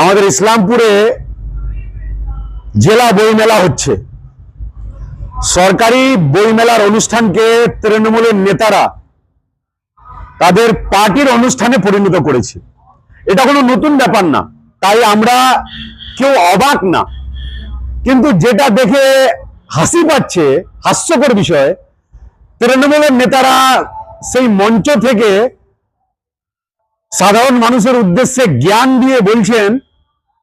আমাদের ইসলামপুরে জেলা বইমেলা হচ্ছে। সরকারি বইমেলার অনুষ্ঠানকে তৃণমূলের নেতারা তাদের পার্টির অনুষ্ঠানে পরিণত করেছে। এটা কোনো নতুন ব্যাপার না, তাই আমরা কেউ অবাক না। কিন্তু যেটা দেখে হাসি পাচ্ছে, হাস্যকর বিষয়, তৃণমূলের নেতারা সেই মঞ্চ থেকে সাধারণ মানুষের উদ্দেশ্যে জ্ঞান দিয়ে বলছেন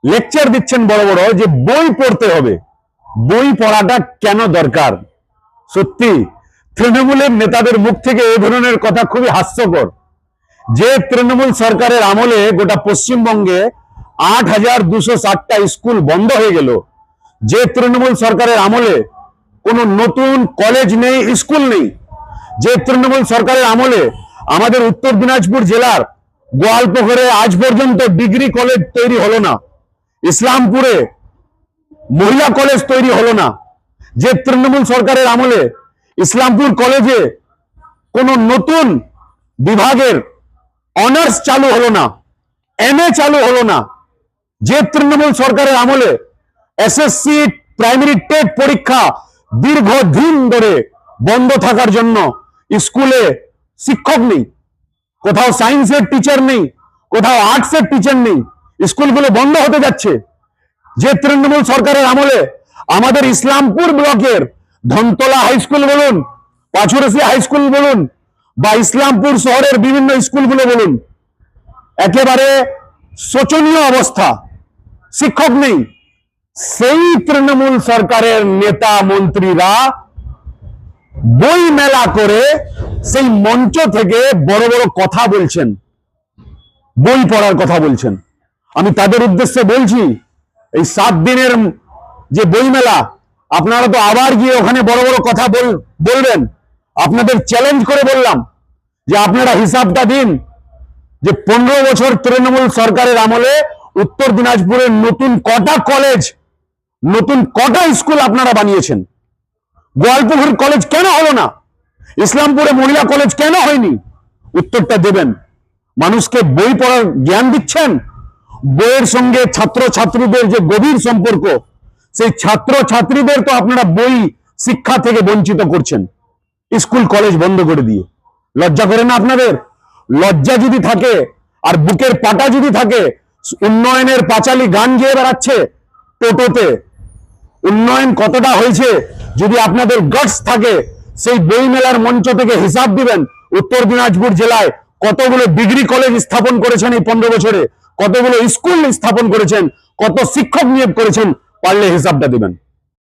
লেকচার দিচ্ছেন বড় বড় যে বই পড়তে হবে। বই পড়াটা কেন দরকার? সত্যি, তৃণমূলের নেতাদের মুখ থেকে এ ধরনের কথা খুবই হাস্যকর। যে তৃণমূল সরকারের আমলে গোটা পশ্চিমবঙ্গে আট হাজার দুশো ষাটটা স্কুল বন্ধ হয়ে গেল। যে তৃণমূল সরকারের আমলে কোনো নতুন কলেজ নেই, স্কুল নেই। যে তৃণমূল সরকারের আমলে আমাদের উত্তর দিনাজপুর জেলার গোয়ালপুকুরে আজ পর্যন্ত ডিগ্রি কলেজ তৈরি হলো না। ইসলামপুরে মহিলা কলেজ তৈরি হলো না। যে তৃণমূল সরকারের আমলে ইসলামপুর কলেজে কোনো নতুন বিভাগের অনার্স চালু হলো না এম চালু হলো না। যে তৃণমূল সরকারের আমলে এসএসসি প্রাইমারি টেট পরীক্ষা দীর্ঘদিন ধরে বন্ধ থাকার জন্য স্কুলে শিক্ষক নেই। কোথাও সায়েন্সের টিচার নেই, কোথাও আর্টসের টিচার নেই। স্কুলগুলো বন্ধ হতে যাচ্ছে। যে তৃণমূল সরকারের আমলে আমাদের ইসলামপুর ব্লকের ধনতলা হাই স্কুল বলুন, পাঁচুরাশি হাই স্কুল বলুন, বা ইসলামপুর শহরের বিভিন্ন স্কুলগুলো বলুন, একেবারে শোচনীয় অবস্থা। শিক্ষক নেই। সেই তৃণমূল সরকারের নেতা মন্ত্রীরা বই মেলা করে সেই মঞ্চ থেকে বড় বড় কথা বলছেন। বই পড়ার কথা বলছেন। আমি তাদের উদ্দেশ্যে বলছি, এই সাত দিনের যে বইমেলা, আপনারা তো আবার গিয়ে ওখানে বড় বড় কথা বল- বলবেন। আপনাদের চ্যালেঞ্জ করে বললাম যে আপনারা হিসাবটা দিন যে পনেরো বছর তৃণমূল সরকারের আমলে উত্তর দিনাজপুরের নতুন কটা কলেজ নতুন কটা স্কুল আপনারা বানিয়েছেন? গোয়ালপুকুর কলেজ কেন হলো না? ইসলামপুরে মহিলা কলেজ কেন হয়নি? উত্তরটা দেবেন। মানুষকে বই পড়ার জ্ঞান দিচ্ছেন? বইয়ের সঙ্গে ছাত্র ছাত্রীদের যে গভীর সম্পর্ক, সেই ছাত্র ছাত্রীদের তো আপনারা বই শিক্ষা থেকে বঞ্চিত করছেন। স্কুল, কলেজ বন্ধ করে দিয়ে। লজ্জা করে না আপনাদের? লজ্জা যদি থাকে, আর বুকের পাটা যদি থাকে, উন্নয়নের পাঁচালি গান গেয়ে বেড়াচ্ছে টোটোতে। উন্নয়ন কতটা হয়েছে? যদি আপনাদের গটস থাকে, সেই বই মেলার মঞ্চ থেকে হিসাব দিবেন। উত্তর দিনাজপুর জেলায় কতগুলো ডিগ্রি কলেজ স্থাপন করেছেন এই পনেরো বছরে? কতগুলো স্কুল স্থাপন করেছেন কত শিক্ষক নিয়োগ করেছেন পারলে হিসাবটা দিবেন।